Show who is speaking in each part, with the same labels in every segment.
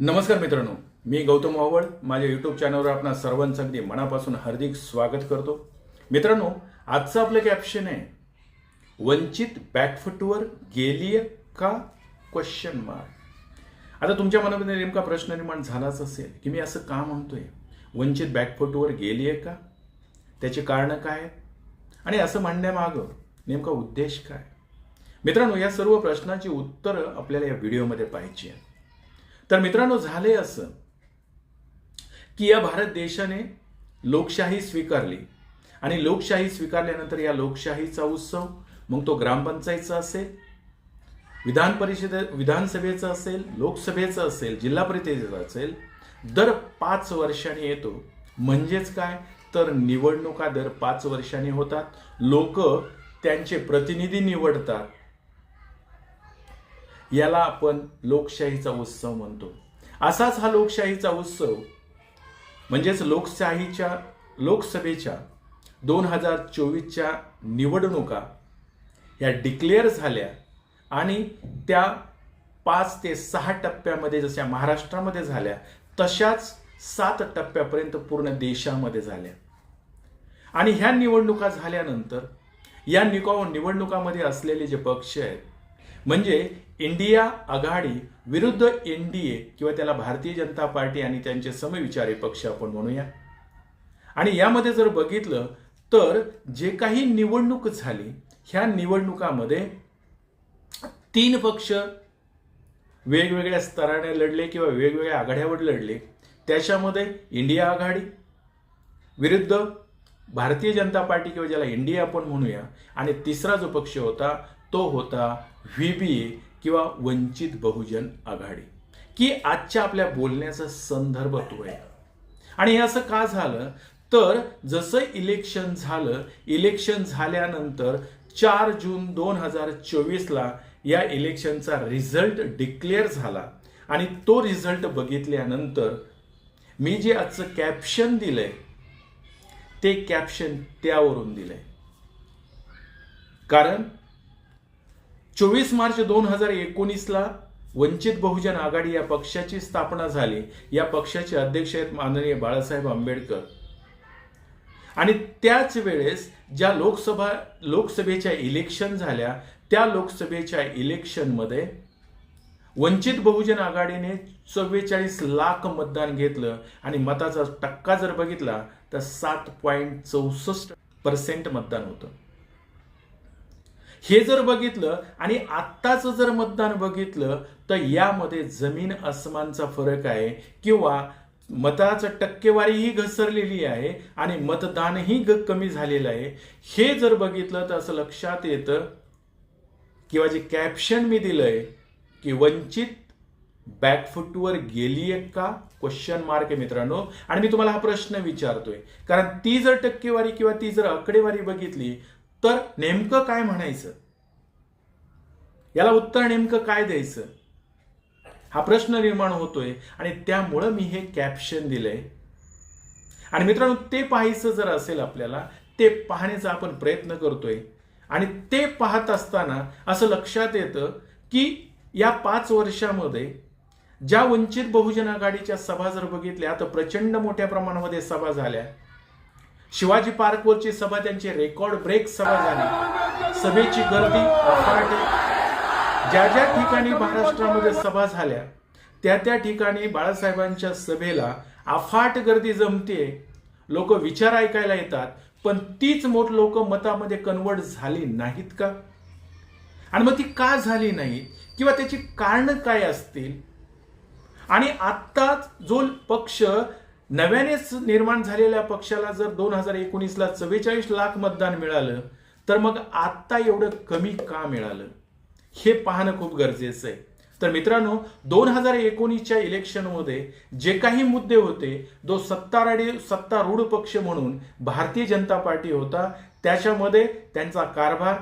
Speaker 1: नमस्कार मित्रांनो मी गौतम आवड माझ्या यूट्यूब चॅनलवर आपणा सर्वांचं अगदी मनापासून हार्दिक स्वागत करतो. मित्रांनो आजचं आपलं कॅप्शन आहे वंचित बॅकफुटवर गेली का? क्वेश्चन मार्क आता तुमच्या मनामध्ये नेमका प्रश्न निर्माण झालाच असेल की मी असं का म्हणतोय? वंचित बॅकफुटवर गेली आहे का? त्याची कारणं काय? आणि असं म्हणण्यामागं नेमका उद्देश काय? मित्रांनो या सर्व प्रश्नाची उत्तरं आपल्याला या व्हिडिओमध्ये पाहिजे आहेत. तर मित्रांनो झाले असं की या भारत देशाने लोकशाही स्वीकारली. आणि लोकशाही स्वीकारल्यानंतर या लोकशाहीचा उत्सव मग तो ग्रामपंचायतचा असेल विधान परिषद विधानसभेचा असेल लोकसभेचा असेल जिल्हा परिषदेचा असेल दर पाच वर्षांनी येतो. म्हणजेच काय? तर निवडणुका दर पाच वर्षांनी होतात. लोक त्यांचे प्रतिनिधी निवडतात. याला आपण लोकशाहीचा उत्सव म्हणतो. असाच हा लोकशाहीचा उत्सव म्हणजेच लोकशाहीच्या लोकसभेच्या दोन हजार चोवीसच्या निवडणुका या डिक्लेअर झाल्या आणि त्या पाच ते सहा टप्प्यामध्ये जशा महाराष्ट्रामध्ये झाल्या तशाच सात टप्प्यापर्यंत पूर्ण देशामध्ये झाल्या. आणि ह्या निवडणुका झाल्यानंतर या निको निवडणुकामध्ये असलेले जे पक्ष आहेत म्हणजे इंडिया आघाडी विरुद्ध एन डी ए किंवा त्याला भारतीय जनता पार्टी आणि त्यांचे समविचारी पक्ष आपण म्हणूया. आणि यामध्ये जर बघितलं तर जे काही निवडणूक झाली ह्या निवडणुकामध्ये तीन पक्ष वेगवेगळ्या स्तराने लढले किंवा वेगवेगळ्या आघाड्यावर लढले. त्याच्यामध्ये इंडिया आघाडी विरुद्ध भारतीय जनता पार्टी किंवा ज्याला इंडिया आपण म्हणूया आणि तिसरा जो पक्ष होता तो होता व्ही बी ए किंवा वंचित बहुजन आघाडी. की आजच्या आपल्या बोलण्याचा संदर्भ तो आहे. आणि हे असं का झालं? तर जसं इलेक्शन झालं इलेक्शन झाल्यानंतर चार जून दोन हजार चोवीसला या इलेक्शनचा रिझल्ट डिक्लेअर झाला. आणि तो रिझल्ट बघितल्यानंतर मी जे आजचं कॅप्शन दिलंय ते कॅप्शन त्यावरून दिलंय. कारण चोवीस मार्च दोन हजार एकोणीसला वंचित बहुजन आघाडी या पक्षाची स्थापना झाली. या पक्षाचे अध्यक्ष आहेत माननीय बाळासाहेब आंबेडकर. आणि त्याच वेळेस ज्या लोकसभा लोकसभेच्या इलेक्शन झाल्या त्या लोकसभेच्या इलेक्शनमध्ये वंचित बहुजन आघाडीने चव्वेचाळीस लाख मतदान घेतलं आणि मताचा टक्का जर बघितला तर सात पॉईंट चौसष्ट पर्सेंट मतदान होतं. हे जर बघितलं आणि आत्ताच जर मतदान बघितलं तर यामध्ये जमीन आसमानचा फरक आहे किंवा मताचं टक्केवारीही घसरलेली आहे आणि मतदानही ग- कमी झालेलं आहे. हे जर बघितलं तर असं लक्षात येतं किंवा जे कॅप्शन मी दिलंय की वंचित बॅकफुटवर आहे का? क्वेश्चन मार्क आहे मित्रांनो. आणि मी तुम्हाला हा प्रश्न विचारतोय. कारण ती जर टक्केवारी किंवा ती जर आकडेवारी बघितली तर नेमकं काय म्हणायचं? याला उत्तर नेमकं काय द्यायचं? हा प्रश्न निर्माण होतोय आणि त्यामुळं मी हे कॅप्शन दिलंय. आणि मित्रांनो ते पाहायचं जर असेल आपल्याला ते पाहण्याचा आपण प्रयत्न करतोय. आणि ते पाहत असताना असं लक्षात येतं की या पाच वर्षामध्ये ज्या वंचित बहुजन आघाडीच्या सभा जर बघितल्या तर प्रचंड मोठ्या प्रमाणामध्ये सभा झाल्या. शिवाजी पार्कवरची सभा त्यांची रेकॉर्ड ब्रेक सभा झाली. सभेची गर्दी अफाट ज्या ज्या ठिकाणी महाराष्ट्रामध्ये सभा झाल्या त्या त्या ठिकाणी बाळासाहेबांच्या सभेला अफाट गर्दी जमते. लोक विचार ऐकायला येतात पण तीच मोठ लोक मतामध्ये कन्वर्ट झाली नाहीत का? आणि मग ती का झाली नाही? किंवा त्याची कारण काय असतील? आणि आत्ताच जो पक्ष नव्यानेच निर्माण झालेल्या पक्षाला जर दोन हजार एकोणीसला चव्वेचाळीस लाख मतदान मिळालं तर मग आत्ता एवढं कमी का मिळालं? हे पाहणं खूप गरजेचं आहे. तर मित्रांनो दोन हजार एकोणीसच्या इलेक्शनमध्ये जे काही मुद्दे होते जो सत्ताराडी सत्तारूढ पक्ष म्हणून भारतीय जनता पार्टी होता. त्याच्यामध्ये त्यांचा कारभार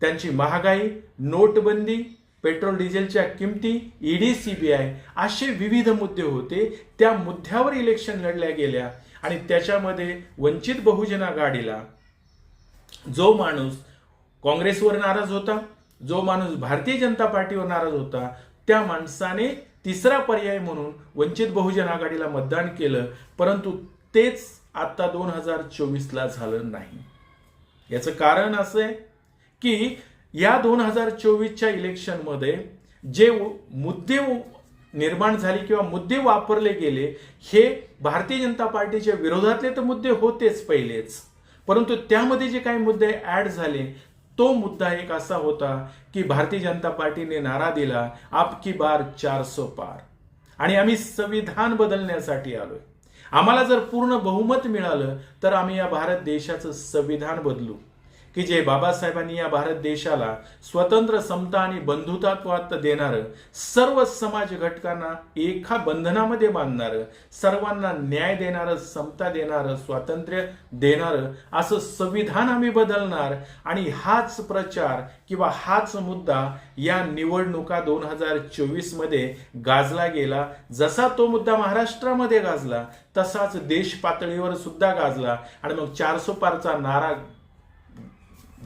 Speaker 1: त्यांची महागाई नोटबंदी पेट्रोल डिझेलच्या किमती ईडी सीबीआय असे विविध मुद्दे होते. त्या मुद्द्यावर इलेक्शन लढल्या गेल्या आणि त्याच्यामध्ये वंचित बहुजन आघाडीला जो माणूस काँग्रेसवर नाराज होता जो माणूस भारतीय जनता पार्टीवर नाराज होता त्या माणसाने तिसरा पर्याय म्हणून वंचित बहुजन आघाडीला मतदान केलं. परंतु तेच आता दोन हजार चोवीसला झालं नाही. याचं कारण असं आहे की या दोन हजार चोवीसच्या इलेक्शनमध्ये जे मुद्दे निर्माण झाले किंवा मुद्दे वापरले गेले हे भारतीय जनता पार्टीच्या विरोधातले तर मुद्दे होतेच पहिलेच. परंतु त्यामध्ये जे काही मुद्दे ऍड झाले तो मुद्दा एक असा होता की भारतीय जनता पार्टीने नारा दिला आपकी बार चार सो पार. आणि आम्ही संविधान बदलण्यासाठी आलोय. आम्हाला जर पूर्ण बहुमत मिळालं तर आम्ही या भारत देशाचं संविधान बदलू. की जे बाबासाहेबांनी या भारत देशाला स्वतंत्र समता आणि बंधुतात्वात देणारं सर्व समाज घटकांना एका बंधनामध्ये बांधणारं सर्वांना न्याय देणारं समता देणारं स्वातंत्र्य देणारं असं संविधान आम्ही बदलणार. आणि हाच प्रचार किंवा हाच मुद्दा या निवडणुका दोन हजार चोवीसमध्ये गाजला गेला. जसा तो मुद्दा महाराष्ट्रामध्ये गाजला तसाच देश पातळीवर सुद्धा गाजला. आणि मग चारसो पारचा नारा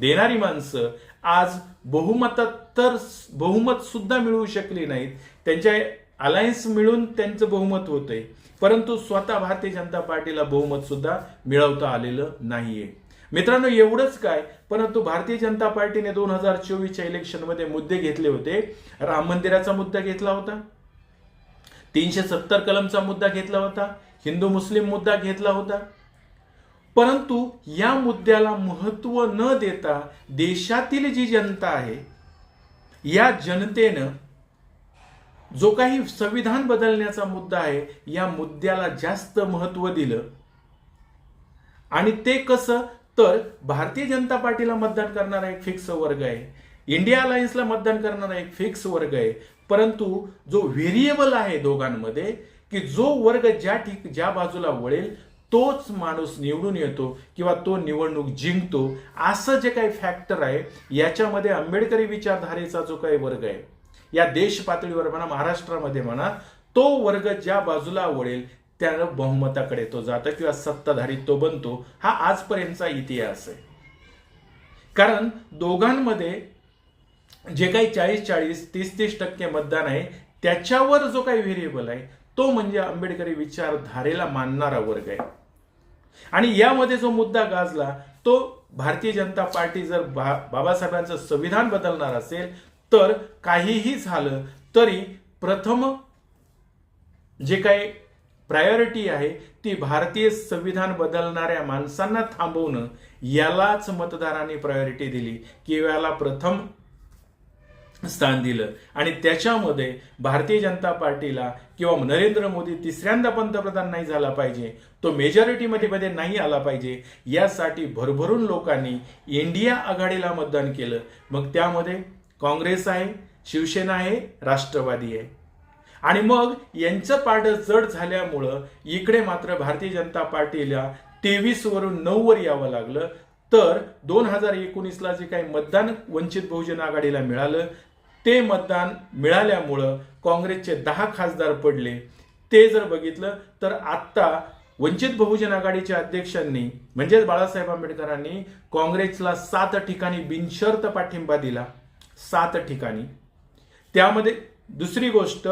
Speaker 1: देणारी माणसं आज बहुमतात तर बहुमत सुद्धा मिळवू शकली नाहीत. त्यांच्या अलायन्स मिळून त्यांचं बहुमत होतंय. परंतु स्वतः भारतीय जनता पार्टीला बहुमत सुद्धा मिळवता आलेलं नाहीये. मित्रांनो एवढंच काय परंतु भारतीय जनता पार्टीने दोन हजार चोवीसच्या इलेक्शनमध्ये मुद्दे घेतले होते. राम मंदिराचा मुद्दा घेतला होता. तीनशे सत्तर कलमचा मुद्दा घेतला होता. हिंदू मुस्लिम मुद्दा घेतला होता. परंतु या मुद्द्याला महत्त्व न देता देशातील जी जनता आहे या जनतेनं जो काही संविधान बदलण्याचा मुद्दा आहे या मुद्द्याला जास्त महत्त्व दिलं. आणि ते कसं? तर भारतीय जनता पार्टीला मतदान करणारा एक फिक्स वर्ग आहे. इंडिया अलायन्सला मतदान करणारा एक फिक्स वर्ग आहे. परंतु जो व्हेरिएबल आहे दोघांमध्ये की जो वर्ग ज्या ठिक ज्या बाजूला वळेल तोच माणूस निवडून येतो किंवा तो निवडणूक जिंकतो असं जे काही फॅक्टर आहे याच्यामध्ये आंबेडकरी विचारधारेचा जो काही वर्ग आहे या देश पातळीवर म्हणा महाराष्ट्रामध्ये म्हणा तो वर्ग ज्या बाजूला वळेल त्यानं बहुमताकडे तो जातो किंवा सत्ताधारी तो बनतो हा आजपर्यंतचा इतिहास आहे. कारण दोघांमध्ये जे काही चाळीस चाळीस तीस तीस टक्के मतदान आहे त्याच्यावर जो काही व्हेरिएबल आहे तो म्हणजे आंबेडकरी विचारधारेला मानणारा वर्ग आहे. आणि यामध्ये जो मुद्दा गाजला तो भारतीय जनता पार्टी जर बा- बाबासाहेबांचं संविधान बदलणार असेल तर काहीही झालं तरी प्रथम जे काही प्रायोरिटी आहे ती भारतीय संविधान बदलणाऱ्या माणसांना थांबवणं यालाच मतदारांनी प्रायोरिटी दिली की याला प्रथम स्थान दिलं. आणि त्याच्यामध्ये भारतीय जनता पार्टीला किंवा नरेंद्र मोदी तिसऱ्यांदा पंतप्रधान नाही झाला पाहिजे तो मेजॉरिटीमध्ये मध्ये नाही आला पाहिजे यासाठी भरभरून लोकांनी इंडिया आघाडीला मतदान केलं. मग त्यामध्ये काँग्रेस आहे शिवसेना आहे राष्ट्रवादी आहे. आणि मग यांचं पाड जड झाल्यामुळं इकडे मात्र भारतीय जनता पार्टीला तेवीस वरून नऊ वर यावं लागलं. तर दोन हजार एकोणीसला जे काही मतदान वंचित बहुजन आघाडीला मिळालं ते मतदान मिळाल्यामुळं काँग्रेसचे दहा खासदार पडले. ते जर बघितलं तर आत्ता वंचित बहुजन आघाडीच्या अध्यक्षांनी म्हणजेच बाळासाहेब आंबेडकरांनी काँग्रेसला सात ठिकाणी बिनशर्त पाठिंबा दिला. सात ठिकाणी. त्यामध्ये दुसरी गोष्ट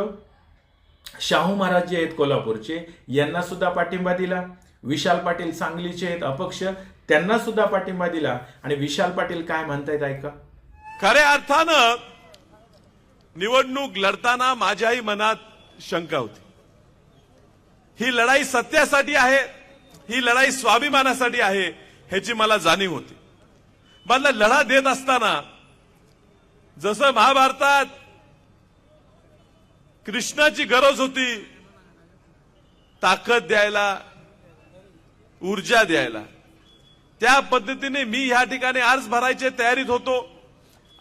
Speaker 1: शाहू महाराज जे आहेत कोल्हापूरचे यांना सुद्धा पाठिंबा दिला. विशाल पाटील सांगलीचे आहेत अपक्ष त्यांना सुद्धा पाठिंबा दिला. आणि विशाल पाटील काय म्हणतायत ऐका.
Speaker 2: खऱ्या अर्थानं निवडणूक लढताना माझ्याही मनात शंका होती. ही लढाई सत्यासाठी आहे ही लढाई स्वाभिमानासाठी आहे ह्याची मला जाणीव होती. मला लढा देत असताना जसं महाभारतात कृष्णाची गरज होती ताकद द्यायला ऊर्जा द्यायला. त्या पद्धतीने मी ह्या ठिकाणी अर्ज भरायचे तयारीत होतो.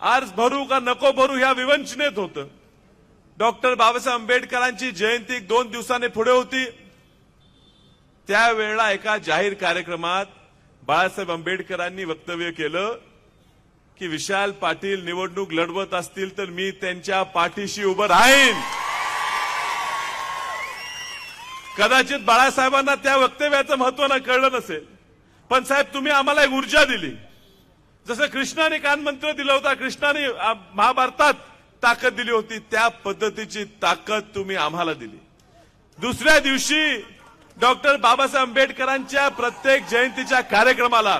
Speaker 2: अर्ज भरू का नको भरू ह्या विवंचनेत होतं. डॉक्टर बाबासाहेब आंबेडकरांची जयंती दोन दिवसाने पुढे होती. त्यावेळेला एका जाहीर कार्यक्रमात बाळासाहेब आंबेडकरांनी वक्तव्य केलं की विशाल पाटील निवडणूक लढवत असतील तर मी त्यांच्या पाठीशी उभं राहीन. कदाचित बाळासाहेबांना त्या वक्तव्याचं महत्त्व कळलं नसेल. पण साहेब तुम्ही आम्हाला एक ऊर्जा दिली. जसं कृष्णाने कानमंत्र दिला होता कृष्णाने महाभारतात ताकद दिली होती त्या पद्धतीची ताकद तुम्ही आम्हाला दिली. दुसऱ्या दिवशी डॉक्टर बाबासाहेब आंबेडकरांच्या प्रत्येक जयंतीच्या कार्यक्रमाला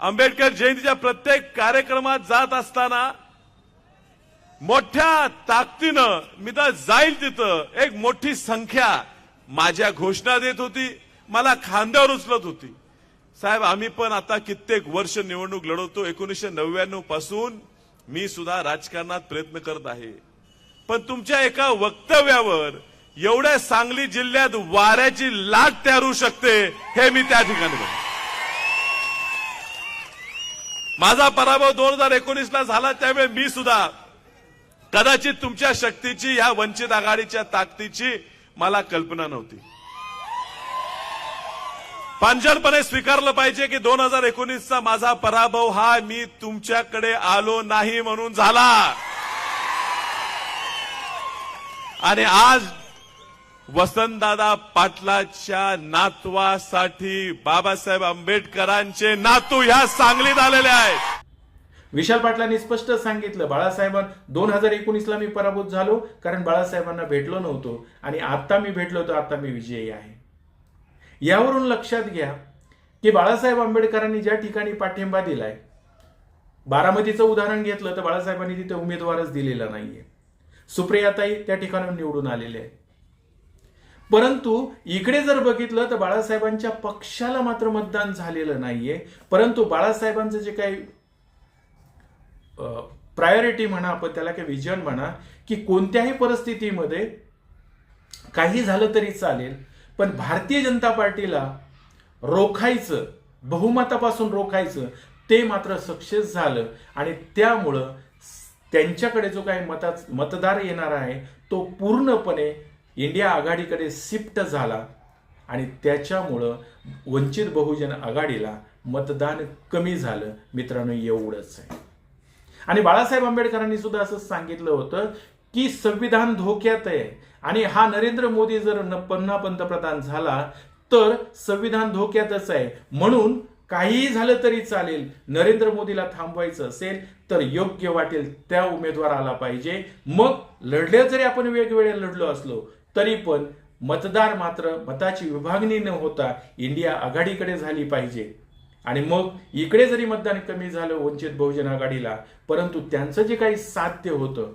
Speaker 2: आंबेडकर जयंतीच्या प्रत्येक कार्यक्रमात जात असताना मोठ्या ताकदीनं मी तर जाईल तिथं एक मोठी संख्या माझ्या घोषणा देत होती मला खांद्यावर उचलत होती. साहेब आम्ही पण आता कित्येक वर्ष निवडणूक लढवतो. एकोणीसशे नव्याण्णवपासून मी सुद्धा राजकारणात प्रयत्न करत आहे. पण तुमच्या एका वक्तव्यावर एवढ्या सांगली जिल्ह्यात वाऱ्याची लाट तयार होऊ शकते हे मी त्या ठिकाणी माझा पराभव दोन हजार एकोणीसला झाला त्यावेळी मी सुद्धा कदाचित तुमच्या शक्तीची या वंचित आघाडीच्या ताकदीची मला कल्पना नव्हती. पांजळपणे स्वीकारलं पाहिजे की दोन हजार एकोणीसचा माझा पराभव हा मी तुमच्याकडे आलो नाही म्हणून झाला. आणि आज वसंतदादा पाटलाच्या नातवासाठी बाबासाहेब आंबेडकरांचे नातू ह्या सांगलीत आलेले आहेत.
Speaker 1: विशाल पाटलांनी स्पष्ट सांगितलं बाळासाहेबां दोन हजार एकोणीसला मी पराभूत झालो कारण बाळासाहेबांना भेटलो नव्हतो. आणि आता मी भेटलो तर आता मी विजयी आहे. यावरून लक्षात घ्या की बाळासाहेब आंबेडकरांनी ज्या ठिकाणी पाठिंबा दिलाय बारामतीचं उदाहरण घेतलं तर बाळासाहेबांनी तिथे उमेदवारच दिलेला नाहीये. सुप्रियाताई त्या ठिकाणी निवडून आलेले आहे परंतु इकडे जर बघितलं तर बाळासाहेबांच्या पक्षाला मात्र मतदान झालेलं नाहीये. परंतु बाळासाहेबांचं जे काही प्रायोरिटी म्हणा आपण त्याला काही विजन म्हणा की कोणत्याही परिस्थितीमध्ये काही झालं तरी चालेल पण भारतीय जनता पार्टीला रोखायचं बहुमतापासून रोखायचं ते मात्र सक्सेस झालं. आणि त्यामुळं त्यांच्याकडे जो काही मता मतदार येणार आहे तो पूर्णपणे इंडिया आघाडीकडे शिफ्ट झाला. आणि त्याच्यामुळं वंचित बहुजन आघाडीला मतदान कमी झालं. मित्रांनो एवढंच आहे. आणि बाळासाहेब आंबेडकरांनी सुद्धा असं सांगितलं होतं की संविधान धोक्यात आहे. आणि हा नरेंद्र मोदी जर न पुन्हा पंतप्रधान झाला तर संविधान धोक्यातच आहे. म्हणून काहीही झालं तरी चालेल. नरेंद्र मोदीला थांबवायचं असेल तर योग्य वाटेल त्या उमेदवार आला पाहिजे. मग लढले जरी आपण वेगवेगळे लढलो असलो तरी पण मतदार मात्र मताची विभागणी न होता इंडिया आघाडीकडे झाली पाहिजे. आणि मग इकडे जरी मतदान कमी झालं वंचित बहुजन आघाडीला परंतु त्यांचं जे काही साध्य होतं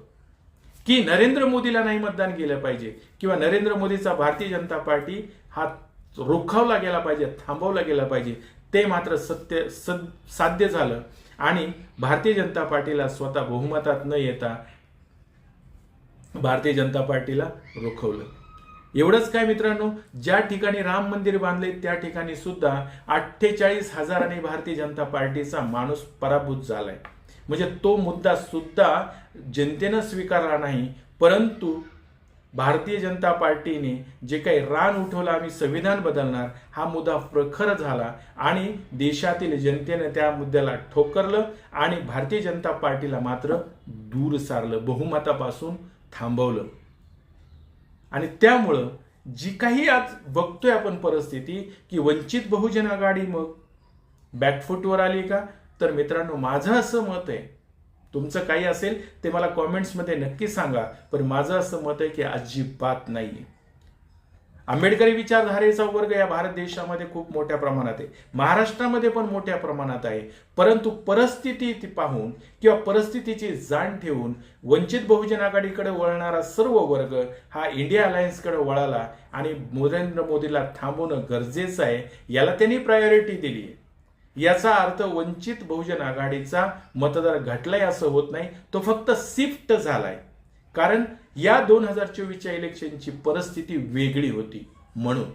Speaker 1: की नरेंद्र मोदीला नाही मतदान केलं पाहिजे किंवा नरेंद्र मोदीचा भारतीय जनता पार्टी हा रोखावला गेला पाहिजे थांबवला गेला पाहिजे ते मात्र सत्य सद साध्य झालं. आणि भारतीय जनता पार्टीला स्वतः बहुमतात न येता भारतीय जनता पार्टीला रोखवलं. एवढंच काय मित्रांनो ज्या ठिकाणी राम मंदिर बांधले त्या ठिकाणी सुद्धा अठ्ठेचाळीस हजारांनी भारतीय जनता पार्टीचा माणूस पराभूत झालाय. म्हणजे तो मुद्दा सुद्धा जनतेनं स्वीकारला नाही परंतु भारतीय जनता पार्टीने जे काही रान उठवलं आम्ही संविधान बदलणार हा मुद्दा प्रखर झाला आणि देशातील जनतेने त्या मुद्द्याला ठोकरलं आणि भारतीय जनता पार्टीला मात्र दूर सारलं बहुमतापासून थांबवलं. आणि त्यामुळं जी काही आज बघतोय आपण परिस्थिती की वंचित बहुजन आघाडी मग बॅकफुटवर आली का? तर मित्रांनो माझं असं मत आहे तुमचं काही असेल ते मला कॉमेंट्समध्ये नक्की सांगा पण माझं असं मत आहे की अजिबात नाही आंबेडकरी विचारधारेचा वर्ग या भारत देशामध्ये खूप मोठ्या प्रमाणात आहे. महाराष्ट्रामध्ये पण मोठ्या प्रमाणात आहे. परंतु परिस्थिती ती पाहून किंवा परिस्थितीची जाण ठेवून वंचित बहुजन आघाडीकडे वळणारा सर्व वर्ग हा इंडिया अलायन्सकडे वळाला आणि नरेंद्र मोदीला थांबवणं गरजेचं आहे याला त्यांनी प्रायोरिटी दिली आहे याचा अर्थ वंचित बहुजन आघाडीचा मतदार घटलाय असं होत नाही. तो फक्त शिफ्ट झालाय. कारण या दोन हजार चोवीसच्या इलेक्शनची परिस्थिती वेगळी होती म्हणून.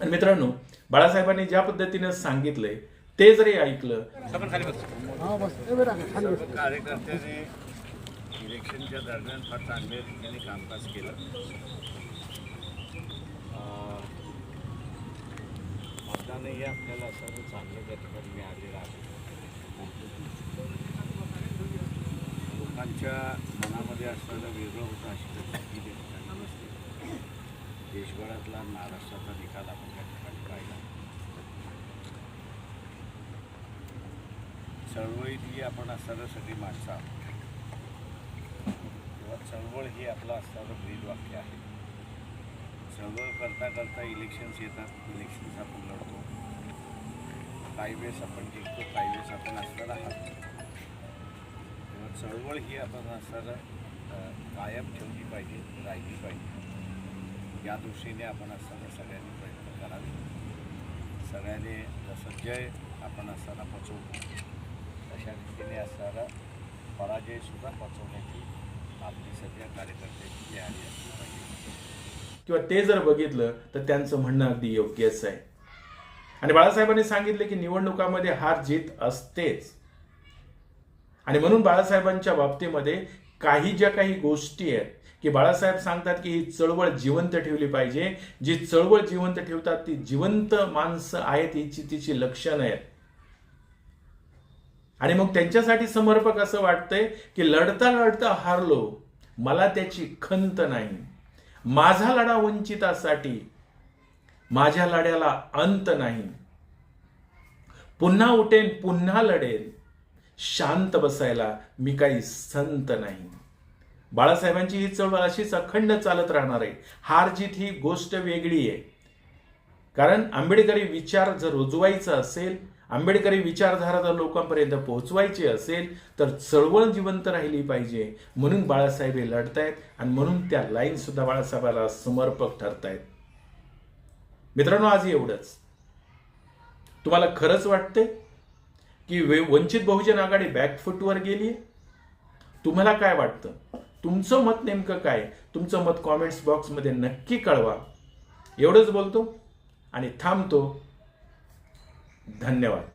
Speaker 1: आणि मित्रांनो बाळासाहेबांनी ज्या पद्धतीने सांगितलंय ते जरी ऐकलं
Speaker 3: कार्यकर्त्याने इलेक्शनच्या दरम्यान फार चांगल्या रीतीने कामकाज केलं. मतदानही आपल्याला सर्व चांगलं त्या ठिकाणी मिळालेलं आहे. लोकांच्या मनामध्ये असणारं वेगळं होतं अशी परिस्थिती त्या ठिकाणी नसते देशभरातला महाराष्ट्राचा निकाल आपण त्या ठिकाणी पाहिला. चळवळीतली आपण असणारं सगळी माणसं आहोत. तेव्हा चळवळ ही आपलं असणारं ब्रीद वाक्य आहे. चळवळ करता करता इलेक्शन्स येतात. इलेक्शन्स आपण लढतो. काही वेळेस आपण जिंकतो काही वेळेस आपण असताना हात तेव्हा चळवळ ही आपण असताना कायम ठेवली पाहिजे राहिली पाहिजे. या दृष्टीने आपण असताना सगळ्यांनी प्रयत्न करावे. सगळ्यांनी जसं जय आपण असताना पचवतो अशा रीतीने असणारा पराजयसुद्धा पचवण्याची आपली सध्या कार्यकर्त्यांची तयारी असली पाहिजे.
Speaker 1: किंवा ते जर बघितलं तर त्यांचं म्हणणं अगदी योग्यच आहे. आणि बाळासाहेबांनी सांगितले की निवडणुकामध्ये हार जीत असतेच. आणि म्हणून बाळासाहेबांच्या बाबतीमध्ये काही ज्या काही गोष्टी आहेत की बाळासाहेब सांगतात की ही चळवळ जिवंत ठेवली पाहिजे. जी चळवळ जिवंत ठेवतात ती जिवंत माणसं आहेत हिची तिची लक्षणं आहेत. आणि मग त्यांच्यासाठी समर्पक असं वाटतंय की लढता लढता हारलो मला त्याची खंत नाही. माझा लढा वंचितासाठी माझ्या लढ्याला अंत नाही. पुन्हा उठेन पुन्हा लढेन. शांत बसायला मी काही संत नाही. बाळासाहेबांची ही चळवळ अशीच अखंड चालत राहणार आहे. हार जीत ही गोष्ट वेगळी आहे. कारण आंबेडकरी विचार जर रुजवायचा असेल आंबेडकरी विचारधारा जर लोकांपर्यंत पोहोचवायची असेल तर चळवळ जिवंत राहिली पाहिजे. म्हणून बाळासाहेब हे लढतायत आणि म्हणून त्या लाईन सुद्धा बाळासाहेबाला समर्पक ठरतायत. मित्रांनो आज एवढंच. तुम्हाला खरंच वाटते की वे- वंचित बहुजन आघाडी बॅकफुटवर गेली तुम्हाला काय वाटतं? तुमचं मत नेमकं काय? तुमचं मत कॉमेंट्स बॉक्समध्ये नक्की कळवा. एवढंच बोलतो आणि थांबतो. धन्यवाद